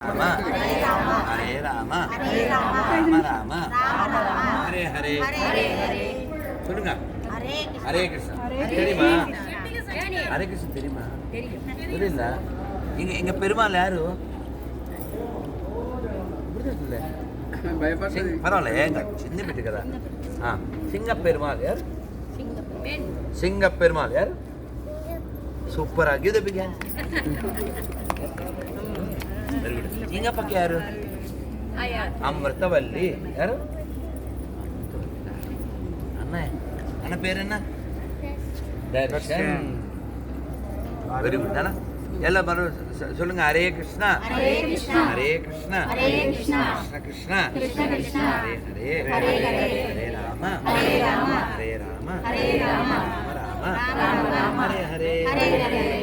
ராம ஹரே ராம ராம ராம ஹரே ஹரே சொல்லுங்க. ஹரே கிருஷ்ணன் தெரியுமா? ஹரே கிருஷ்ணன் தெரியுமா? தெரியல எங்க எங்க பெருமாள் யாரு? பரவாயில்ல எங்க சின்ன பெட்டு கதா. ஆ சிங்க பெருமாள் யார்? சிங்க பெருமாள் யார்? சூப்பரா கீதை பிங்க ವೆರಿ ಗುಡ್ ನಿಂಗ ಪಕ್ಕ ಯಾರು ಅಮೃತವಲ್ಲಿ ಯಾರು ಅಣ್ಣ ಅಣ್ಣ ಪೇರಣ್ಣ ದರ್ಶನ್ ಬರೋ சொல்லுங்க. ஹரே கிருஷ்ணா. ஹரே கிருஷ்ணா. ஹரே கிருஷ்ணா. ஹரே கிருஷ்ணா. கிருஷ்ணா கிருஷ்ணா. கிருஷ்ணா ஹரே ஹரே. ஹரே ராம. ஹரே ராம. ஹரே ராம. ராம. ஹரே ஹரே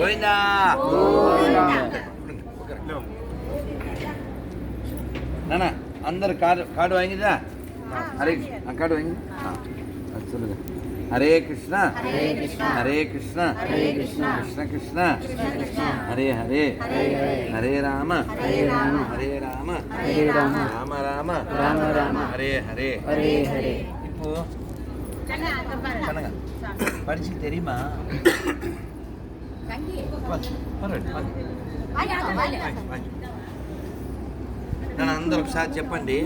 கோவிந்தா. நானா அந்தரு கார்டு கார்டு வாங்கிதா ஹரே கார்டு வாங்கி சொல்லுங்க. ஹரே கிருஷ்ணா. ஹரே கிருஷ்ணா. கிருஷ்ண. கிருஷ்ணா. ஹரே ஹரே. ஹரே ராம. ஹரே ராம. ஹரே ராம. ஹரே ராம. ராம ராம. ராம ராம. ஹரே ஹரே. ஹரே ஹரே. இப்போ படிச்சு தெரியுமா? பரவாயில்ல అందరు ఒకసారి చెప్పండి.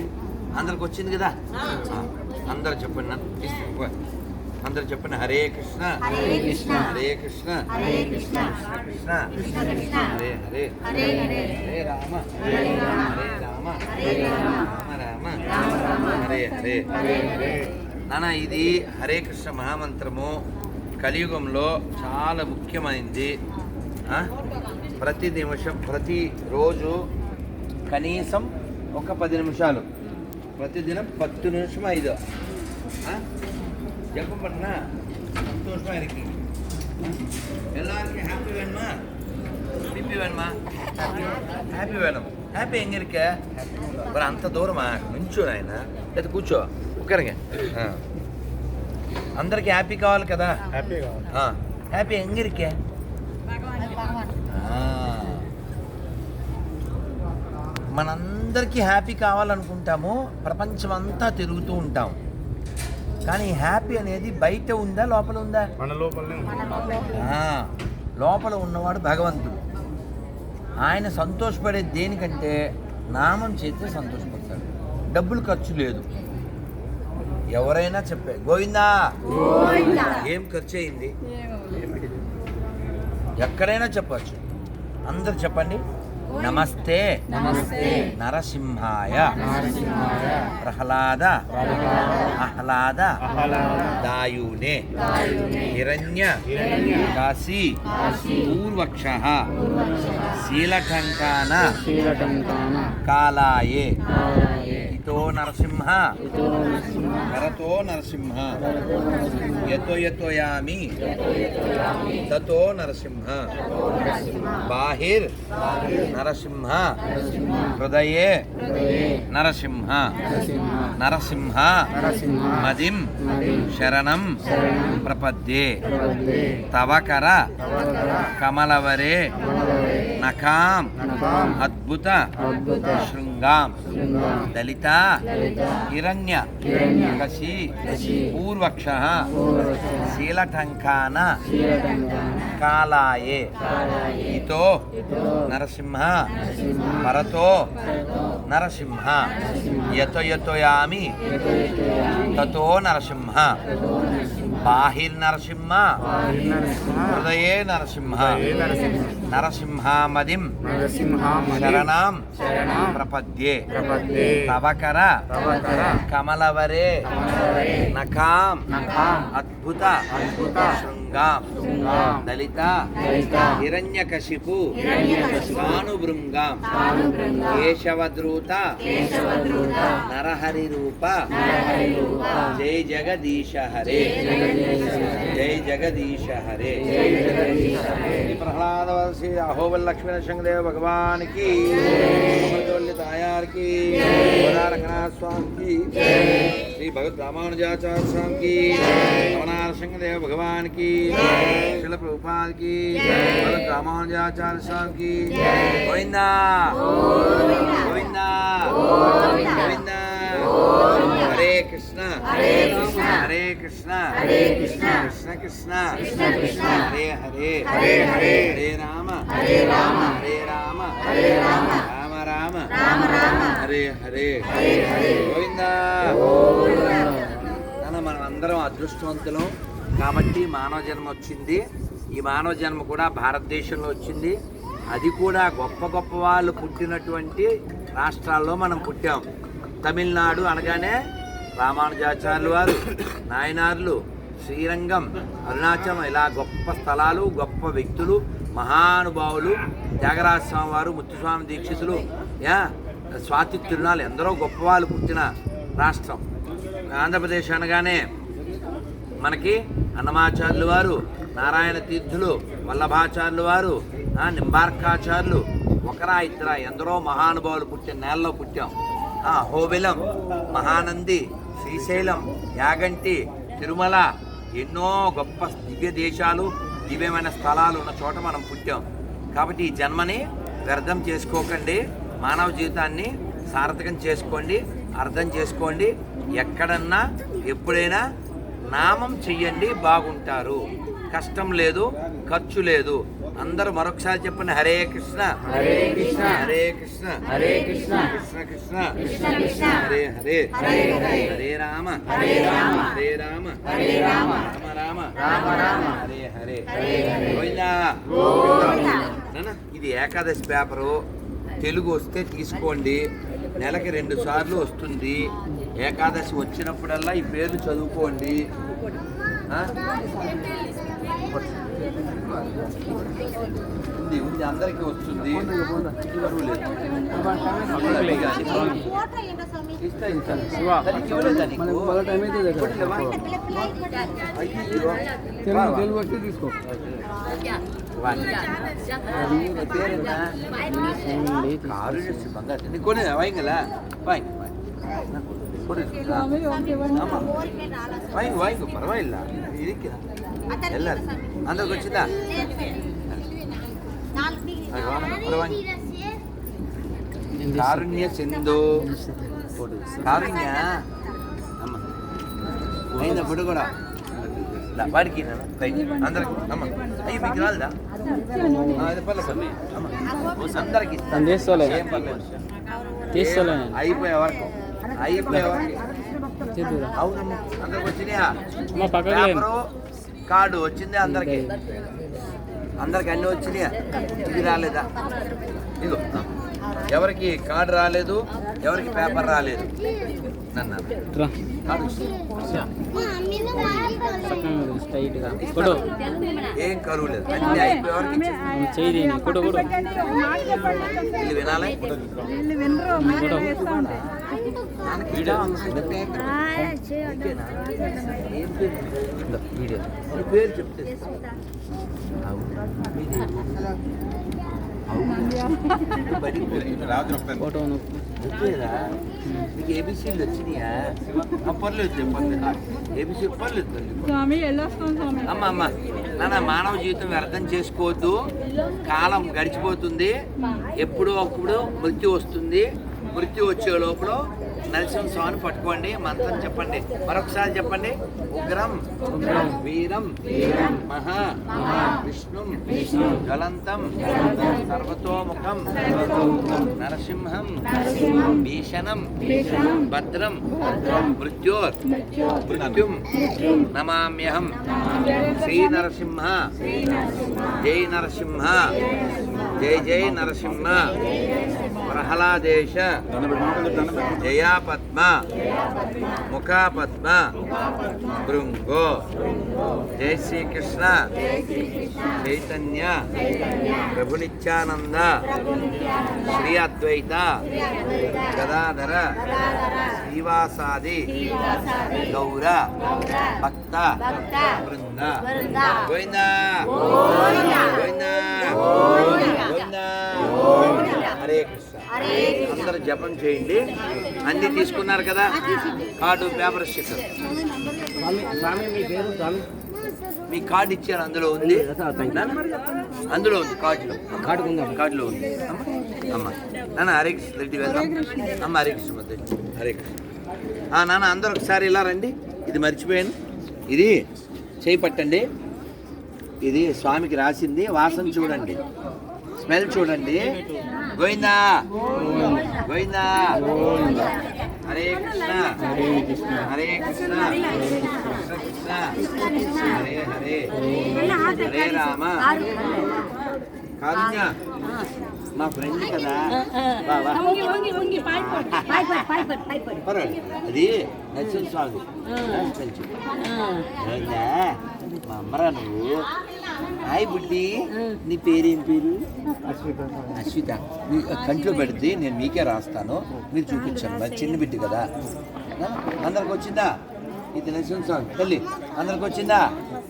అందరికి వచ్చింది కదా? అందరు చెప్పండి. అందరు చెప్పండి. హరే కృష్ణ. హరే కృష్ణ. హరే కృష్ణ. హరే కృష్ణ. కృష్ణ. హరే హరే. హరే రామ. హరే రామ. రామ. రామ. హరే హరే. నాన్న ఇది హరే కృష్ణ మహామంత్రము కలియుగంలో చాలా ముఖ్యమైనది ఆ? ప్రతి నిమిషం ప్రతి రోజు కనీసం ఒక పది నిమిషాలు ప్రతిదినం పత్తు నిమిషం ఐదు ఆ? ஜெபம் பண்ணா சந்தோஷமா இருக்கீங்க எல்லாருக்கும் ஹாப்பி வேணுமா பிபி வேணுமா హ్యాపీ వేణం హ్యాపీ ఎంగ ఇరుక మరి అంత దూరమా నుంచో ఆయన లేదా కూర్చో ఒక్కరిగా అందరికి హ్యాపీ కావాలి కదా ఆ, హ్యాపీ ఎంగ ఇరుకే ఆ. మనందరికీ హ్యాపీ కావాలనుకుంటాము ప్రపంచం అంతా తిరుగుతూ ఉంటాం. కానీ హ్యాపీ అనేది బయట ఉందా లోపల ఉందా? మన లోపలనే ఉంది. ఆ, లోపల ఉన్నవాడు భగవంతుడు. ఆయన సంతోషపడేది దేనికంటే నామం చేస్తే సంతోషపడతాడు. డబ్బులు ఖర్చు లేదు. ఎవరైనా చెప్పే గోవిందా! గోవిందా. ఏం ఖర్చు అయింది? ఎక్కడైనా చెప్పచ్చు. అందరు చెప్పండి. నమస్తే నమస్తే. నరసింహాయ నరసింహాయ. ప్రహ్లాద. ఆహ్లాద. దాయునే. హిరణ్య. కాశీ. పూర్వక్ష. శీలకంకాన కాలాయే ఇతో నరసింహ ఇతో నరసింహ. నరసింహ. యతో యతోయామి తతో నరసింహ బాహిర్ నరసింహ. హృదయే. నరసింహ నరసింహ. మదిం. శరణం. ప్రపద్యే. తవకర కమలవరే. నఖాం. అద్భుత. శృంగాం. దళిత. హిరణ్య. కశి. పూర్వక్ష. శీలటంకాన కాలాయే. ఇతో నరసింహ. పరతో నరసింహ నరసింహ. యతో యతోయామి యతో యతోయామి. తతో నరసింహ తతో నరసింహ. హృదయే నరసింహ. నరసింహామదిం. శరణాం. ప్రపద్యే. తవకర. కమలవరే. నఖాం. అద్భుత. అద్భుత. శృంగాం. దళిత. హిరణ్యకశిపు తానుబృంగ. కేశవద్రూత కేశవద్రూత. నరహరి రూప నరహరి రూప. జై జగదీశ హరే. జై జగదీశ హరే జై జగదీశ హరే. శ్రీ ప్రహ్లాదవసి అహోబల్ లక్ష్మీ నరసింహదేవ భగవాన్కి అమృతవల్లి తాయార్కి గోదారకనాథ స్వామి कृष्णदेव भगवान की शिल प्रभुपाल की रामानुजाचार्य स्वामी की गोविंदा गोविंदा गोविंदा हरे कृष्णा हरे कृष्णा हरे कृष्णा हरे कृष्णा कृष्ण कृष्णा कृष्ण कृष्णा हरे हरे हरे हरे हरे राम हरे राम हरे राम हरे राम राम राम राम राम हरे हरे हरे हरे गोविंदा మనం అందరం అదృష్టవంతులం కాబట్టి మానవ జన్మ వచ్చింది. ఈ మానవ జన్మ కూడా భారతదేశంలో వచ్చింది. అది కూడా గొప్ప గొప్ప వాళ్ళు పుట్టినటువంటి రాష్ట్రాల్లో మనం పుట్టాం. తమిళనాడు అనగానే రామానుజాచార్యులు వారు నాయనార్లు శ్రీరంగం అరుణాచలం ఇలా గొప్ప స్థలాలు గొప్ప వ్యక్తులు మహానుభావులు త్యాగరాజ స్వామి వారు ముత్తుస్వామి దీక్షితులు యా స్వాతి తిరునాలు ఎందరో గొప్పవాళ్ళు పుట్టిన రాష్ట్రం. ఆంధ్రప్రదేశ్ అనగానే మనకి అన్నమాచార్యులు వారు నారాయణ తీర్థులు వల్లభాచార్యులు వారు నింబార్కాచార్యులు ఒకరా ఇద్దరా ఎందరో మహానుభావులు పుట్టిన నేలలో పుట్టాం. హోబిలం మహానంది శ్రీశైలం యాగంటి తిరుమల ఎన్నో గొప్ప దివ్య దేశాలు దివ్యమైన స్థలాలు ఉన్న చోట మనం పుట్టాం. కాబట్టి ఈ జన్మని వ్యర్థం చేసుకోకండి మానవ జీవితాన్ని సార్థకం చేసుకోండి అర్థం చేసుకోండి ఎక్కడన్నా ఎప్పుడైనా నామం చెయ్యండి బాగుంటారు. కష్టం లేదు ఖర్చు లేదు. అందరూ మరొకసారి చెప్పండి హరే కృష్ణ. హరే కృష్ణ. హరే కృష్ణ. హరే కృష్ణ. కృష్ణ కృష్ణ. కృష్ణ కృష్ణ. హరే హరే. హరే రామ. హరే రామ. హరే రామ. హరే రామ. రామ రామ. రామ రామ. హరే హరే. గోవిందా. ఇది ఏకాదశి పేపరు. తెలుగు వస్తే తీసుకోండి. నెలకి రెండు సార్లు వస్తుంది. ఏకాదశి వచ్చినప్పుడల్లా ఈ పేర్లు చదువుకోండి? ఉంది ఉంది అందరికీ వస్తుంది. పర్వాలేదు. పర్వాలేదు కానీ. ఇస్తా, ఇస్తా. దానికి ఇవ్వలేదా నీకు? ఇవ్వట్లేవా? అయ్యయ్యో. వా, వా. తీసుకో వా. నీ పేరేంటా? காருண்ய பங்காட்டு நீ கொடு வாங்கிங்களா வாங்க வாங்க கொடு ஆமா வாங்க வாங்க பரவாயில்ல இருக்கிற எல்லாரும் அந்த வச்சுதா కారుణ్య సింధు కారుణ్య అమ్మ అయినప్పుడు కూడా దా, వాడికి నాన్న, రైట్ అందరికి అమ్మ అయ్యి మీకు రాలేదా ఆ, అది పర్లేదు పర్లేదు. అమ్మ ఓ, అందరికి ఇస్తాను. నేను తీసుకోలే. ఏం పర్లేదు. తీసుకోలే. ఏం అయిపోయే వరకు అయిపోయే వరకు చేద్దురా అవునమ్మా అందరికి వచ్చినాయా అమ్మ పక్కకు లేను. పేపరు కార్డు వచ్చింది అందరికి అందరికి అన్ని వచ్చినాయా ఇది రాలేదా ఇదిగో ఆ. ఎవరికి కార్డు రాలేదు ఎవరికి పేపర్ రాలేదు. నన్ను ఏం కరువు లేదు. అన్ని అయిపోయే వరకు ఇచ్చేసి. చేయి దీన్ని. కొడు కొడు. వీళ్ళు వినాలి? కొడు వీడియో చిన్న పేపర్. ఓకేనా? ఏం పేరు? ఇందో వీడియో. నీ పేరు చెప్తే. ఫోటో అమ్మ అమ్మ. నాన్న మానవ జీవితం వ్యర్థం చేసుకోవద్దు. కాలం గడిచిపోతుంది. ఎప్పుడో అప్పుడు మృత్యు వస్తుంది. మృత్యు వచ్చే లోపల నరసింహ స్వామిని పట్టుకోండి మంత్రం చెప్పండి. మరొకసారి చెప్పండి. ఉగ్రం వీరం మహా విష్ణుం జ్వలంతం సర్వతోముఖం నరసింహం భీషణం భద్రం మృత్యోర్ మృత్యుం నమామ్యహం శ్రీ నరసింహ జై నరసింహ జై జై నరసింహ. ప్రహ్లాదేశ. జయా పద్మ. ముఖా పద్మ భృంగో. జై శ్రీకృష్ణ. చైతన్య. ప్రభు నిత్యానంద శ్రీ అద్వైత. గదాధర. శ్రీవాసాది. గౌర. భక్త. బృంద గోవిందా. గోవిందా. గోవిందా. హరే కృష్ణ అందరూ జపం చేయండి. అన్ని తీసుకున్నారు కదా? కార్డు పేపర్ స్టిక్కర్ మీ కార్డు ఇచ్చారు అందులో ఉంది. అందులో ఉంది కార్డులో. కార్డు కార్డులో ఉంది. అమ్మ అమ్మ. నాన్న హరే కృష్ణ రెడ్డి వెళ్దాం. అమ్మ హరే కృష్ణ. హరే కృష్ణ. నాన్న అందరూ ఒకసారి ఇలా రండి. ఇది మర్చిపోయాను. ఇది చేయి పట్టండి. ఇది స్వామికి రాసింది. వాసన చూడండి. స్మెల్ చూడండి. గోవిందా. గోవిందా. హరే కృష్ణ. హరే కృష్ణ. హరే కృష్ణ. కృష్ణ కృష్ణ హరే హరే. హరే రామ. కారుణ్య మా ఫ్రెండ్ కదా. అది నచ్చిన ఏందా? మా అమ్మరా నువ్వు? హాయ్ బుడ్డి. నీ పేరేం పేరు? అశ్విత. మీ కంట్లో పెడితే నేను మీకే రాస్తాను. మీరు చూపించాను మరి చిన్న బిడ్డ కదా? అందరికి వచ్చిందా? ఇది నచ్చిన స్వామి తల్లి అందరికి వచ్చిందా?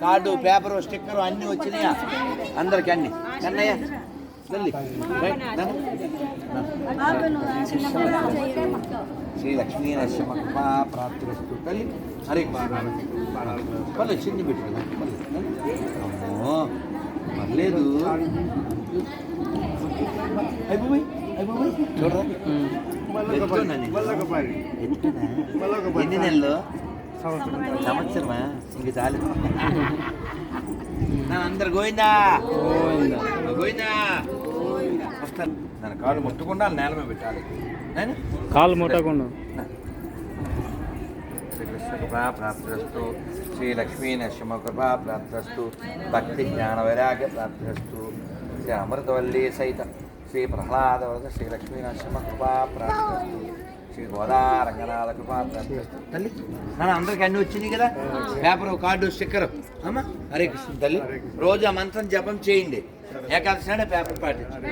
కార్డు పేపరు స్టిక్కరు అన్నీ వచ్చినాయా? అందరికి అన్ని. అన్నయ్య తల్లి. శ్రీ లక్ష్మీ నరసింహ ప్రాప్తిరస్తు. తల్లి హరే పర్లేదు చిన్ని పెట్టు కదా. అమ్మో పర్లేదు. అయిపోయి అయిపోయి చూడరా? ఎన్ని నెలలు? సంవత్సరమా? ఇంక చాలు. అందరు గోయిందా గోవిందా. గోయిందా వస్తాను. నన్ను కాళ్ళు ముట్టకుండా నేల మీద పెట్టాలి? కాలు ముట్టకుండా. శ్రీకృష్ణ కృపా ప్రాప్తిరస్తు శ్రీ లక్ష్మీ నరసింహ కృపా ప్రాప్తిరస్తు భక్తి జ్ఞాన వైరాగ్య ప్రాప్తిరస్తు శ్రీ అమృతవల్లి సహిత శ్రీ ప్రహ్లాద వరద శ్రీ లక్ష్మీ నరసింహ కృపా ప్రాప్తిరస్తు శ్రీ గోదా రంగనాథ కృపా ప్రాప్తిరస్తు తల్లి నాన్న అందరికి అన్ని వచ్చినాయి కదా? Paper card sticker. అమ్మా హరే కృష్ణ తల్లి రోజు ఆ మంత్రం జపం చేయండి. ఏకాదశి పేపర్ పాటించండి